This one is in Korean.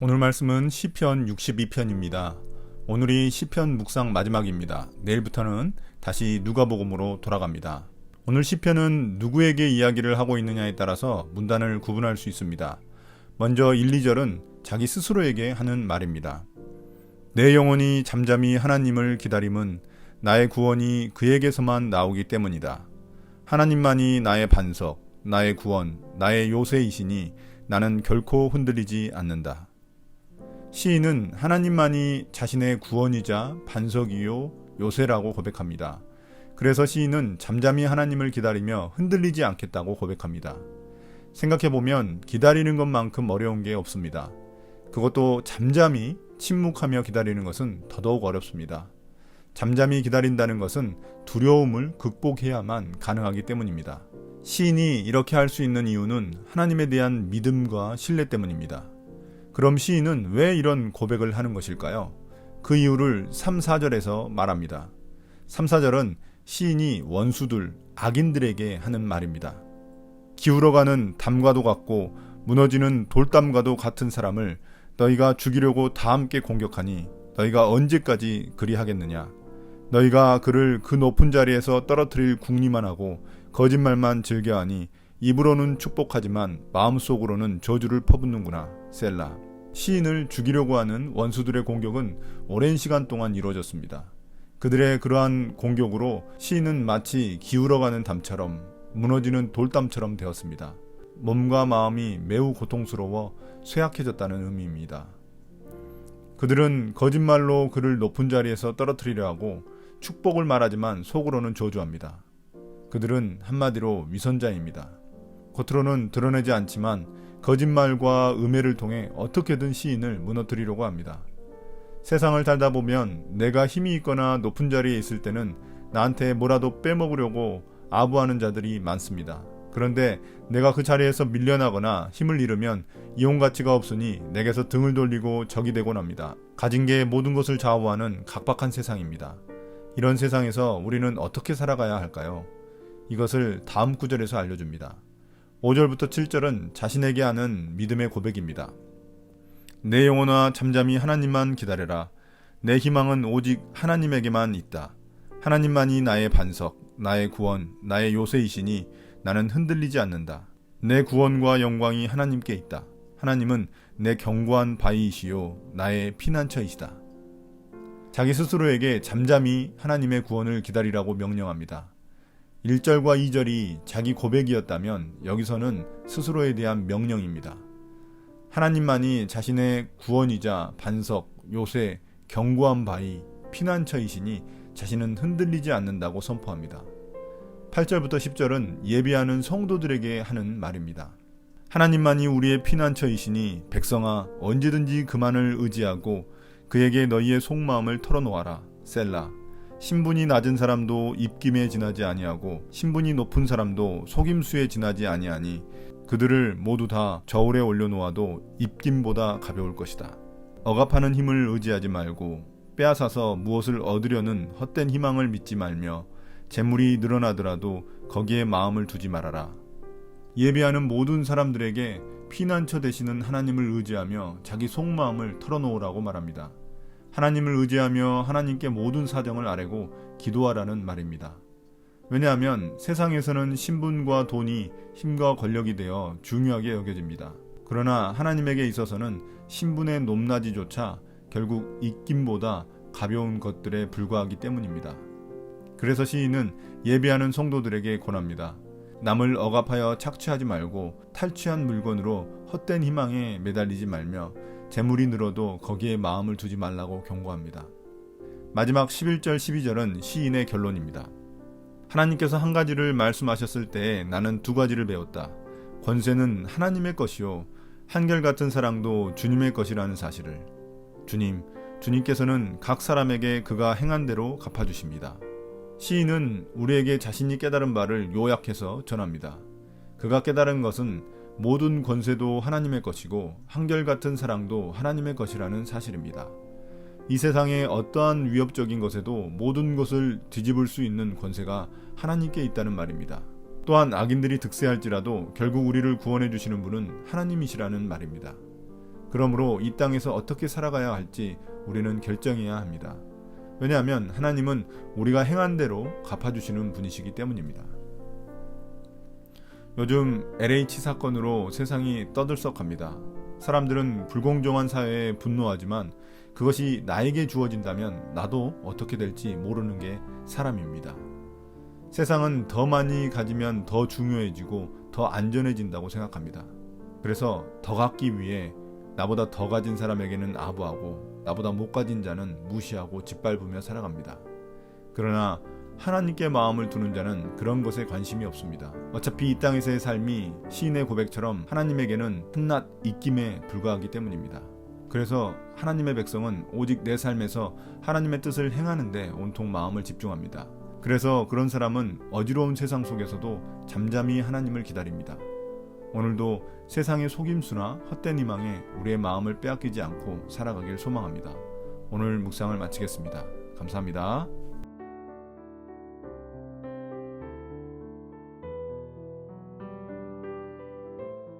오늘 말씀은 시편 62편입니다. 오늘이 시편 묵상 마지막입니다. 내일부터는 다시 누가복음으로 돌아갑니다. 오늘 시편은 누구에게 이야기를 하고 있느냐에 따라서 문단을 구분할 수 있습니다. 먼저 1, 2절은 자기 스스로에게 하는 말입니다. 내 영혼이 잠잠히 하나님을 기다림은 나의 구원이 그에게서만 나오기 때문이다. 하나님만이 나의 반석, 나의 구원, 나의 요새이시니 나는 결코 흔들리지 않는다. 시인은 하나님만이 자신의 구원이자 반석이요 요새라고 고백합니다. 그래서 시인은 잠잠히 하나님을 기다리며 흔들리지 않겠다고 고백합니다. 생각해보면 기다리는 것만큼 어려운 게 없습니다. 그것도 잠잠히 침묵하며 기다리는 것은 더더욱 어렵습니다. 잠잠히 기다린다는 것은 두려움을 극복해야만 가능하기 때문입니다. 시인이 이렇게 할 수 있는 이유는 하나님에 대한 믿음과 신뢰 때문입니다. 그럼 시인은 왜 이런 고백을 하는 것일까요? 그 이유를 3, 4절에서 말합니다. 3, 4절은 시인이 원수들, 악인들에게 하는 말입니다. 기울어가는 담과도 같고 무너지는 돌담과도 같은 사람을 너희가 죽이려고 다 함께 공격하니 너희가 언제까지 그리하겠느냐? 너희가 그를 그 높은 자리에서 떨어뜨릴 궁리만 하고 거짓말만 즐겨하니 입으로는 축복하지만 마음속으로는 저주를 퍼붓는구나. 셀라. 시인을 죽이려고 하는 원수들의 공격은 오랜 시간 동안 이루어졌습니다. 그들의 그러한 공격으로 시인은 마치 기울어가는 담처럼 무너지는 돌담처럼 되었습니다. 몸과 마음이 매우 고통스러워 쇠약해졌다는 의미입니다. 그들은 거짓말로 그를 높은 자리에서 떨어뜨리려 하고 축복을 말하지만 속으로는 저주합니다. 그들은 한마디로 위선자입니다. 겉으로는 드러내지 않지만 거짓말과 음해를 통해 어떻게든 시인을 무너뜨리려고 합니다. 세상을 살다 보면 내가 힘이 있거나 높은 자리에 있을 때는 나한테 뭐라도 빼먹으려고 아부하는 자들이 많습니다. 그런데 내가 그 자리에서 밀려나거나 힘을 잃으면 이용 가치가 없으니 내게서 등을 돌리고 적이 되곤 합니다. 가진 게 모든 것을 좌우하는 각박한 세상입니다. 이런 세상에서 우리는 어떻게 살아가야 할까요? 이것을 다음 구절에서 알려줍니다. 5절부터 7절은 자신에게 하는 믿음의 고백입니다. 내 영혼아 잠잠히 하나님만 기다려라. 내 희망은 오직 하나님에게만 있다. 하나님만이 나의 반석, 나의 구원, 나의 요새이시니 나는 흔들리지 않는다. 내 구원과 영광이 하나님께 있다. 하나님은 내 견고한 바위이시요 나의 피난처이시다. 자기 스스로에게 잠잠히 하나님의 구원을 기다리라고 명령합니다. 1절과 2절이 자기 고백이었다면 여기서는 스스로에 대한 명령입니다. 하나님만이 자신의 구원이자 반석, 요새, 견고한 바위, 피난처이시니 자신은 흔들리지 않는다고 선포합니다. 8절부터 10절은 예비하는 성도들에게 하는 말입니다. 하나님만이 우리의 피난처이시니 백성아 언제든지 그만을 의지하고 그에게 너희의 속마음을 털어놓아라. 셀라. 신분이 낮은 사람도 입김에 지나지 아니하고 신분이 높은 사람도 속임수에 지나지 아니하니 그들을 모두 다 저울에 올려놓아도 입김보다 가벼울 것이다. 억압하는 힘을 의지하지 말고 빼앗아서 무엇을 얻으려는 헛된 희망을 믿지 말며 재물이 늘어나더라도 거기에 마음을 두지 말아라. 예배하는 모든 사람들에게 피난처 되시는 하나님을 의지하며 자기 속마음을 털어놓으라고 말합니다. 하나님을 의지하며 하나님께 모든 사정을 아뢰고 기도하라는 말입니다. 왜냐하면 세상에서는 신분과 돈이 힘과 권력이 되어 중요하게 여겨집니다. 그러나 하나님에게 있어서는 신분의 높낮이조차 결국 입김보다 가벼운 것들에 불과하기 때문입니다. 그래서 시인은 예배하는 성도들에게 권합니다. 남을 억압하여 착취하지 말고 탈취한 물건으로 헛된 희망에 매달리지 말며 재물이 늘어도 거기에 마음을 두지 말라고 경고합니다. 마지막 11절 12절은 시인의 결론입니다. 하나님께서 한 가지를 말씀하셨을 때 나는 두 가지를 배웠다. 권세는 하나님의 것이요. 한결같은 사랑도 주님의 것이라는 사실을. 주님, 주님께서는 각 사람에게 그가 행한 대로 갚아주십니다. 시인은 우리에게 자신이 깨달은 바를 요약해서 전합니다. 그가 깨달은 것은 모든 권세도 하나님의 것이고 한결같은 사랑도 하나님의 것이라는 사실입니다. 이 세상의 어떠한 위협적인 것에도 모든 것을 뒤집을 수 있는 권세가 하나님께 있다는 말입니다. 또한 악인들이 득세할지라도 결국 우리를 구원해 주시는 분은 하나님이시라는 말입니다. 그러므로 이 땅에서 어떻게 살아가야 할지 우리는 결정해야 합니다. 왜냐하면 하나님은 우리가 행한 대로 갚아주시는 분이시기 때문입니다. 요즘 LH 사건으로 세상이 떠들썩합니다. 사람들은 불공정한 사회에 분노하지만 그것이 나에게 주어진다면 나도 어떻게 될지 모르는 게 사람입니다. 세상은 더 많이 가지면 더 중요해지고 더 안전해진다고 생각합니다. 그래서 더 갖기 위해 나보다 더 가진 사람에게는 아부하고 나보다 못 가진 자는 무시하고 짓밟으며 살아갑니다. 그러나 하나님께 마음을 두는 자는 그런 것에 관심이 없습니다. 어차피 이 땅에서의 삶이 시인의 고백처럼 하나님에게는 한낱 입김에 불과하기 때문입니다. 그래서 하나님의 백성은 오직 내 삶에서 하나님의 뜻을 행하는데 온통 마음을 집중합니다. 그래서 그런 사람은 어지러운 세상 속에서도 잠잠히 하나님을 기다립니다. 오늘도 세상의 속임수나 헛된 희망에 우리의 마음을 빼앗기지 않고 살아가길 소망합니다. 오늘 묵상을 마치겠습니다. 감사합니다.